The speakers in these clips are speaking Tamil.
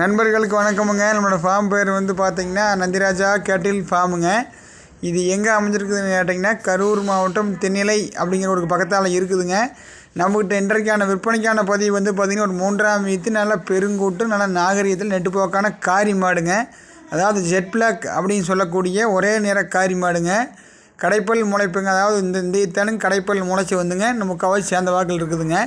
நண்பர்களுக்கு வணக்கமுங்க. நம்மளோட ஃபார்ம் பேர் வந்து பார்த்திங்கன்னா நந்திராஜா கேட்டில் ஃபார்முங்க இது எங்கே அமைஞ்சிருக்குதுன்னு கேட்டிங்கன்னா கரூர் மாவட்டம் தென்னிலை அப்படிங்கிற ஒரு பக்கத்தால் இருக்குதுங்க. நம்மக்கிட்ட இன்றைக்கான விற்பனைக்கான பதிவு வந்து பார்த்திங்கன்னா ஒரு மூன்றாம் வீத்து நல்லா பெருங்கூட்டு நல்லா நாகரிகத்தில் நெட்டுப்போக்கான காரி மாடுங்க. அதாவது ஜெட் பிளாக் அப்படின்னு சொல்லக்கூடிய ஒரே நேர காரி மாடுங்க. கடைப்பல் முளைப்புங்க. அதாவது இந்த இந்த இத்தனும் கடைப்பல் முளைச்சி வந்துங்க. நம்ம கவல் சேர்ந்த வாக்கில் இருக்குதுங்க.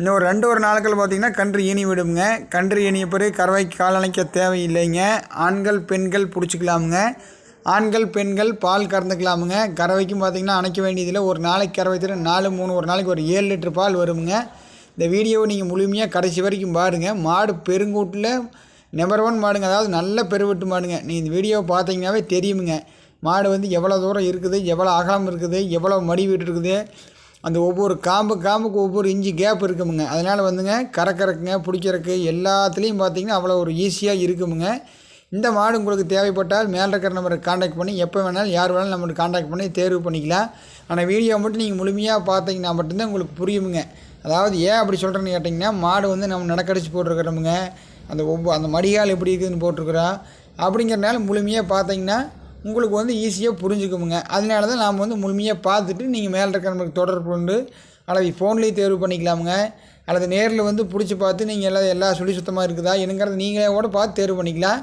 இன்னும் ஒரு ரெண்டு ஒரு நாட்கள் பார்த்திங்கன்னா கன்று ஈனி விடுங்க கன்று ஈனிய பிறகு கறவைக்கு காலணைக்க தேவையில்லைங்க. ஆண்கள் பெண்கள் பிடிச்சிக்கலாமுங்க. ஆண்கள் பெண்கள் பால் கறந்துக்கலாமுங்க. கறவைக்கும் பார்த்திங்கன்னா அணைக்க வேண்டியதில்லை. ஒரு நாளைக்கு கறவை தர நாலு மூணு ஒரு நாளைக்கு ஒரு ஏழு லிட்டர் பால் வருமுங்க. இந்த வீடியோவை நீங்கள் முழுமையாக கடைசி வரைக்கும் பாருங்கள் மாடு பெருங்கூட்டில் நம்பர் ஒன் மாடுங்க. அதாவது நல்ல பெருவெட்டு மாடுங்க. நீங்கள் இந்த வீடியோவை பார்த்தீங்கன்னாவே தெரியுமுங்க. மாடு வந்து எவ்வளோ தூரம் இருக்குது எவ்வளோ அகலம் இருக்குது எவ்வளோ மடி வீட்டு இருக்குது அந்த ஒவ்வொரு காம்பு காம்புக்கு ஒவ்வொரு இஞ்சி கேப் இருக்குமுங்க. அதனால் வந்துங்க கறக்கறக்குங்க பிடிக்கிறக்கு எல்லாத்துலேயும் பார்த்தீங்கன்னா அவ்வளோ ஒரு ஈஸியாக இருக்குமுங்க. இந்த மாடு உங்களுக்கு தேவைப்பட்டால் மேலே இருக்கிற நம்பரை காண்டாக்ட் பண்ணி எப்போ வேணாலும் யார் வேணாலும் நம்மளுக்கு காண்டாக்ட் பண்ணி தேர்வு பண்ணிக்கலாம். ஆனால் வீடியோ மட்டும் நீங்கள் முழுமையாக பார்த்தீங்கன்னா மட்டும்தான் உங்களுக்கு புரியுமுங்க. அதாவது ஏன் அப்படி சொல்கிறேன்னு கேட்டிங்கன்னா மாடு வந்து நம்ம நடக்கடிச்சு போட்டிருக்கிறோமுங்க. அந்த ஒவ்வொரு அந்த மடிகால் எப்படி இருக்குதுன்னு போட்டிருக்குறோம். அப்படிங்கிறனால முழுமையாக பார்த்தீங்கன்னா உங்களுக்கு வந்து ஈஸியாக புரிஞ்சுக்குமுங்க. அதனால தான் நாம் வந்து முழுமையாக பார்த்துட்டு நீங்கள் மேலே இருக்கிற நம்மளுக்கு தொடர்பு கொண்டு அல்லது ஃபோன்லேயே தேர்வு பண்ணிக்கலாமுங்க. அல்லது நேரில் வந்து பிடிச்சி பார்த்து நீங்கள் எல்லாம் எல்லா சுழி சுத்தமாக இருக்குதா என்னங்கிறத நீங்களே கூட பார்த்து தேர்வு பண்ணிக்கலாம்.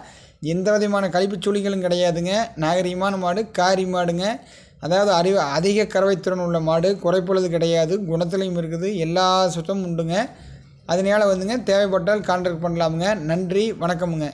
எந்த விதமான கழிப்பு சுழிகளும் கிடையாதுங்க. நாகரிகமான மாடு காரி மாடுங்க. அதாவது அறிவு அதிக கறவைத்திறன் உள்ள மாடு குறைப்புள்ளது கிடையாது குணத்துலையும் இருக்குது எல்லா சுத்தமும் உண்டுங்க. அதனால் வந்துங்க தேவைப்பட்டால் கான்டாக்ட் பண்ணலாமுங்க. நன்றி வணக்கமுங்க.